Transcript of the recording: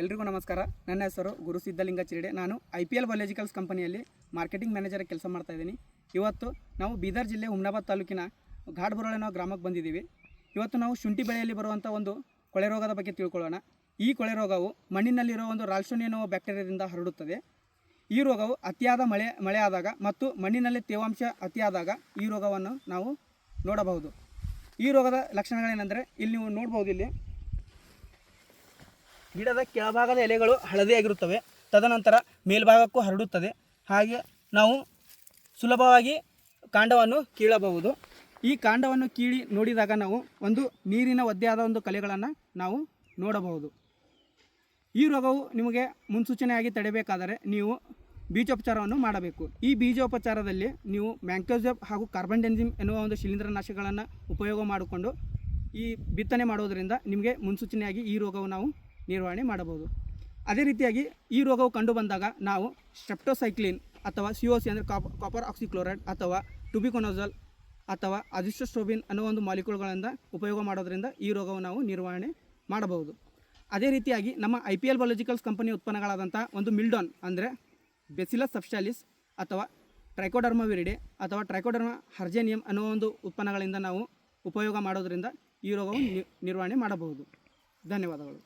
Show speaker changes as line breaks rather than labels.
ಎಲ್ರಿಗೂ ನಮಸ್ಕಾರ. ನನ್ನ ಹೆಸರು ಗುರು ಸಿದ್ಧಲಿಂಗ ಚಿರಡೆ. ನಾನು ಐ ಪಿ ಎಲ್ ಬಯಾಲಜಿಕಲ್ಸ್ ಕಂಪನಿಯಲ್ಲಿ ಮಾರ್ಕೆಟಿಂಗ್ ಮ್ಯಾನೇಜರ್ ಕೆಲಸ ಮಾಡ್ತಾ ಇದ್ದೀನಿ. ಇವತ್ತು ನಾವು ಬೀದರ್ ಜಿಲ್ಲೆ ಹುಮ್ನಾಬಾದ್ ತಾಲೂಕಿನ ಘಾಟ್ಬುರಳೆ ಅನ್ನೋ ಗ್ರಾಮಕ್ಕೆ ಬಂದಿದ್ದೀವಿ. ಇವತ್ತು ನಾವು ಶುಂಠಿ ಬೆಳೆಯಲ್ಲಿ ಬರುವಂಥ ಒಂದು ಕೊಳೆ ರೋಗದ ಬಗ್ಗೆ ತಿಳ್ಕೊಳ್ಳೋಣ. ಈ ಕೊಳೆ ರೋಗವು ಮಣ್ಣಿನಲ್ಲಿರೋ ಒಂದು ರಾಲ್ಸೋನಿ ಎನ್ನುವ ಬ್ಯಾಕ್ಟೀರಿಯಾದಿಂದ ಹರಡುತ್ತದೆ. ಈ ರೋಗವು ಅತಿಯಾದ ಮಳೆ ಮಳೆ ಆದಾಗ ಮತ್ತು ಮಣ್ಣಿನಲ್ಲಿ ತೇವಾಂಶ ಅತಿಯಾದಾಗ ಈ ರೋಗವನ್ನು ನಾವು ನೋಡಬಹುದು. ಈ ರೋಗದ ಲಕ್ಷಣಗಳೇನೆಂದರೆ ಇಲ್ಲಿ ನೀವು ನೋಡ್ಬೋದು ಇಲ್ಲಿ ಗಿಡದ ಕೆಳಭಾಗದ ಎಲೆಗಳು ಹಳದಿಯಾಗಿರುತ್ತವೆ ತದನಂತರ ಮೇಲ್ಭಾಗಕ್ಕೂ ಹರಡುತ್ತದೆ. ಹಾಗೆ ನಾವು ಸುಲಭವಾಗಿ ಕಾಂಡವನ್ನು ಕೀಳಬಹುದು. ಈ ಕಾಂಡವನ್ನು ಕೀಳಿ ನೋಡಿದಾಗ ನಾವು ಒಂದು ನೀರಿನ ಒದ್ದೆಯಾದ ಒಂದು ಕಲೆಗಳನ್ನು ನಾವು ನೋಡಬಹುದು. ಈ ರೋಗವು ನಿಮಗೆ ಮುನ್ಸೂಚನೆಯಾಗಿ ತಡೆಯಬೇಕಾದರೆ ನೀವು ಬೀಜೋಪಚಾರವನ್ನು ಮಾಡಬೇಕು. ಈ ಬೀಜೋಪಚಾರದಲ್ಲಿ ನೀವು ಮ್ಯಾಂಕೋಜಬ್ ಹಾಗೂ ಕಾರ್ಬನ್ ಡೆನ್ಸಿಮ್ ಎನ್ನುವ ಒಂದು ಶಿಲೀಂಧ್ರನಾಶಕಗಳನ್ನು ಉಪಯೋಗ ಮಾಡಿಕೊಂಡು ಈ ಬಿತ್ತನೆ ಮಾಡೋದರಿಂದ ನಿಮಗೆ ಮುನ್ಸೂಚನೆಯಾಗಿ ಈ ರೋಗವು ನಾವು ನಿರ್ವಹಣೆ ಮಾಡಬಹುದು. ಅದೇ ರೀತಿಯಾಗಿ ಈ ರೋಗವು ಕಂಡು ಬಂದಾಗ ನಾವು ಸ್ಟೆಪ್ಟೋಸೈಕ್ಲಿನ್ ಅಥವಾ ಸಿ ಓ ಸಿ ಅಂದರೆ ಕಾಪ್ ಕಾಪರ್ ಆಕ್ಸಿಕ್ಲೋರೈಡ್ ಅಥವಾ ಟುಬಿಕೊನೋಜಲ್ ಅಥವಾ ಅಜಿಸ್ಟೋಸ್ಟೋಬಿನ್ ಅನ್ನೋ ಒಂದು ಮಾಲಿಕ್ಯೂಲ್ಗಳಿಂದ ಉಪಯೋಗ ಮಾಡೋದರಿಂದ ಈ ರೋಗವನ್ನು ನಾವು ನಿರ್ವಹಣೆ ಮಾಡಬಹುದು. ಅದೇ ರೀತಿಯಾಗಿ ನಮ್ಮ I P L biologicals company ಉತ್ಪನ್ನಗಳಾದಂಥ ಒಂದು ಮಿಲ್ಡಾನ್ ಅಂದರೆ ಬೆಸಿಲಸ್ ಸಬ್ಸ್ಟಾಲಿಸ್ ಅಥವಾ ಟ್ರೈಕೋಡರ್ಮ ವಿರಿಡೆ ಅಥವಾ ಟ್ರೈಕೋಡರ್ಮ ಹರ್ಜೇನಿಯಂ ಅನ್ನೋ ಒಂದು ಉತ್ಪನ್ನಗಳಿಂದ ನಾವು ಉಪಯೋಗ ಮಾಡೋದರಿಂದ ಈ ರೋಗವನ್ನು ನಿರ್ವಹಣೆ ಮಾಡಬಹುದು. ಧನ್ಯವಾದಗಳು.